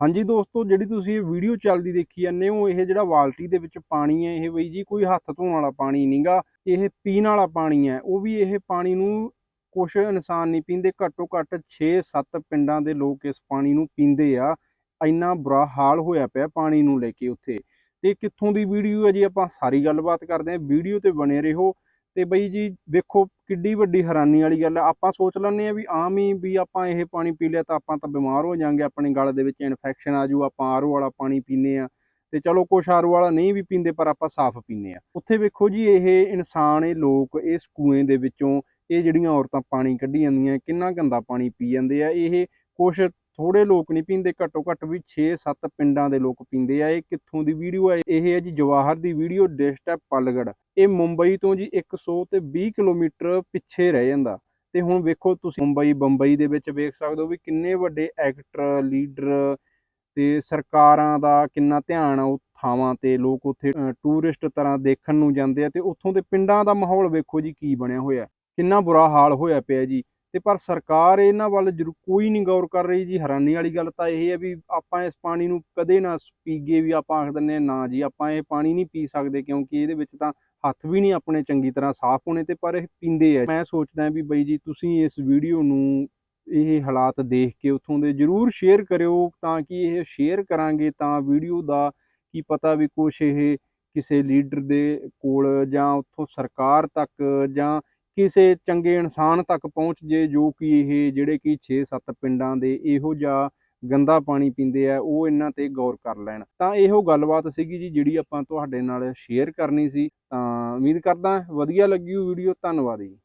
ਹਾਂਜੀ ਦੋਸਤੋ, ਜਿਹੜੀ ਤੁਸੀਂ ਇਹ ਵੀਡੀਓ ਚੱਲਦੀ ਦੇਖੀ ਜਾਂਦੇ ਹੋ, ਇਹ ਜਿਹੜਾ ਬਾਲਟੀ ਦੇ ਵਿੱਚ ਪਾਣੀ ਹੈ, ਇਹ ਬਈ ਜੀ ਕੋਈ ਹੱਥ ਧੋਣ ਵਾਲਾ ਪਾਣੀ ਨਹੀਂਗਾ ਇਹ ਪੀਣ ਵਾਲਾ ਪਾਣੀ ਹੈ। ਉਹ ਵੀ ਇਹ ਪਾਣੀ ਨੂੰ ਕੁਝ ਇਨਸਾਨ ਨਹੀਂ ਪੀਂਦੇ, ਘੱਟੋ ਘੱਟ 6-7 ਪਿੰਡਾਂ ਦੇ ਲੋਕ ਇਸ ਪਾਣੀ ਨੂੰ ਪੀਂਦੇ ਆ। ਇੰਨਾ ਬੁਰਾ ਹਾਲ ਹੋਇਆ ਪਿਆ ਪਾਣੀ ਨੂੰ ਲੈ ਕੇ ਉੱਥੇ। ਤੇ ਕਿੱਥੋਂ ਦੀ ਵੀਡੀਓ ਹੈ ਜੀ? ਆਪਾਂ ਸਾਰੀ ਗੱਲਬਾਤ ਕਰਦੇ ਹਾਂ। ਵੀਡੀਓ ਤੇ ਬਣੇ ਰਹੋ। ਤੇ ਬਈ ਜੀ ਵੇਖੋ ਕਿੱਡੀ ਵੱਡੀ ਹੈਰਾਨੀ ਵਾਲੀ ਗੱਲ ਹੈ ਆਪਾਂ ਸੋਚ ਲੈਂਦੇ ਆ ਵੀ ਆਮ ਹੀ ਵੀ ਆਪਾਂ ਇਹ ਪਾਣੀ ਪੀ ਲਿਆ ਤਾਂ ਆਪਾਂ ਤਾਂ ਬਿਮਾਰ ਹੋ ਜਾਾਂਗੇ, ਆਪਣੇ ਗਲ ਦੇ ਵਿੱਚ ਇਨਫੈਕਸ਼ਨ ਆ ਜੂ ਆਪਾਂ ਆਰਓ ਵਾਲਾ ਪਾਣੀ ਪੀਨੇ ਆ ਤੇ ਚਲੋ ਕੁਛ ਆਰਓ ਵਾਲਾ ਨਹੀਂ ਵੀ ਪੀਂਦੇ ਪਰ ਆਪਾਂ ਸਾਫ਼ ਪੀਨੇ ਆ ਉੱਥੇ ਵੇਖੋ ਜੀ ਇਹ ਇਨਸਾਨ, ਇਹ ਲੋਕ ਇਸ ਕੂਏ ਦੇ ਵਿੱਚੋਂ ਇਹ ਜਿਹੜੀਆਂ ਔਰਤਾਂ ਪਾਣੀ ਕੱਢੀ ਜਾਂਦੀਆਂ, ਕਿੰਨਾ ਗੰਦਾ ਪਾਣੀ ਪੀ ਜਾਂਦੇ ਆ। ਇਹ ਕੁਛ ਥੋੜੇ ਲੋਕ ਨਹੀਂ ਪੀਂਦੇ, ਘੱਟੋ ਘੱਟ ਵੀ 6-7 ਪਿੰਡਾਂ ਦੇ ਲੋਕ ਪੀਂਦੇ ਆ। ਇਹ ਕਿੱਥੋਂ ਦੀ ਵੀਡੀਓ ਹੈ ਇਹ ਹੈ ਜੀ ਜਵਾਹਰ ਦੀ ਵੀਡੀਓ ਡਿਸਟ੍ਰਿਕਟ ਪਲਗੜ ਇਹ ਮੁੰਬਈ ਤੋਂ ਜੀ 100 ਤੇ 20 ਕਿਲੋਮੀਟਰ ਪਿੱਛੇ ਰਹਿ ਜਾਂਦਾ। ਤੇ ਹੁਣ ਵੇਖੋ ਤੁਸੀਂ ਮੁੰਬਈ, ਬੰਬਈ ਦੇ ਵਿੱਚ ਵੇਖ ਸਕਦੇ ਹੋ ਵੀ ਕਿੰਨੇ ਵੱਡੇ ਐਕਟਰ ਲੀਡਰ ਤੇ ਸਰਕਾਰਾਂ ਦਾ ਕਿੰਨਾ ਧਿਆਨ ਆ ਉਹ ਥਾਵਾਂ ਤੇ। ਲੋਕ ਉੱਥੇ ਟੂਰਿਸਟ ਤਰ੍ਹਾਂ ਦੇਖਣ ਨੂੰ ਜਾਂਦੇ ਆ ਤੇ ਉੱਥੋਂ ਦੇ ਪਿੰਡਾਂ ਦਾ ਮਾਹੌਲ ਵੇਖੋ ਜੀ ਕੀ ਬਣਿਆ ਹੋਇਆ। ਕਿੰਨਾ ਬੁਰਾ ਹਾਲ ਹੋਇਆ ਪਿਆ ਜੀ। ਤੇ ਪਰ ਸਰਕਾਰ ਇਹਨਾਂ ਵੱਲ ਜ਼ਰੂਰ ਕੋਈ ਨਹੀਂ ਗੌਰ ਕਰ ਰਹੀ ਜੀ ਹੈਰਾਨੀ ਵਾਲੀ ਗੱਲ ਤਾਂ ਇਹ ਹੈ ਵੀ ਆਪਾਂ ਇਸ ਪਾਣੀ ਨੂੰ ਕਦੇ ਨਾ ਪੀਗੇ ਵੀ ਆਪਾਂ ਆਖ ਦਿੰਦੇ ਹਾਂ, ਨਾ ਜੀ ਆਪਾਂ ਇਹ ਪਾਣੀ ਨਹੀਂ ਪੀ ਸਕਦੇ ਕਿਉਂਕਿ ਇਹਦੇ ਵਿੱਚ ਤਾਂ ਹੱਥ ਵੀ ਨਹੀਂ ਆਪਣੇ ਚੰਗੀ ਤਰ੍ਹਾਂ ਸਾਫ਼ ਹੋਣੇ ਤੇ ਪਰ ਇਹ ਪੀਂਦੇ ਆ। ਮੈਂ ਸੋਚਦਾ ਵੀ ਬਈ ਜੀ ਤੁਸੀਂ ਇਸ ਵੀਡੀਓ ਨੂੰ ਇਹ ਹਾਲਾਤ ਦੇਖ ਕੇ ਉੱਥੋਂ ਦੇ ਜਰੂਰ ਸ਼ੇਅਰ ਕਰਿਓ ਤਾਂ ਕਿ ਇਹ ਸ਼ੇਅਰ ਕਰਾਂਗੇ ਤਾਂ ਵੀਡੀਓ ਦਾ ਕੀ ਪਤਾ ਵੀ ਕੁਛ ਇਹ ਕਿਸੇ ਲੀਡਰ ਦੇ ਕੋਲ ਜਾਂ ਉੱਥੋਂ ਸਰਕਾਰ ਤੱਕ ਜਾਂ ਕਿਸੇ ਚੰਗੇ ਇਨਸਾਨ ਤੱਕ ਪਹੁੰਚ ਜੇ, ਜੋ ਕਿ ਇਹ ਜਿਹੜੇ ਕਿ 6-7 ਪਿੰਡਾਂ ਦੇ ਇਹੋ ਜਿਹਾ ਗੰਦਾ ਪਾਣੀ ਪੀਂਦੇ ਆ, ਉਹ ਇਹਨਾਂ ਤੇ ਗੌਰ ਕਰ ਲੈਣ। ਤਾਂ ਇਹੋ ਗੱਲਬਾਤ ਸੀਗੀ ਜੀ, ਜਿਹੜੀ ਆਪਾਂ ਤੁਹਾਡੇ ਨਾਲ ਸ਼ੇਅਰ ਕਰਨੀ ਸੀ। ਤਾਂ ਉਮੀਦ ਕਰਦਾ, ਵਧੀਆ ਲੱਗੀ ਉਹ ਵੀਡੀਓ ਧੰਨਵਾਦ ਜੀ।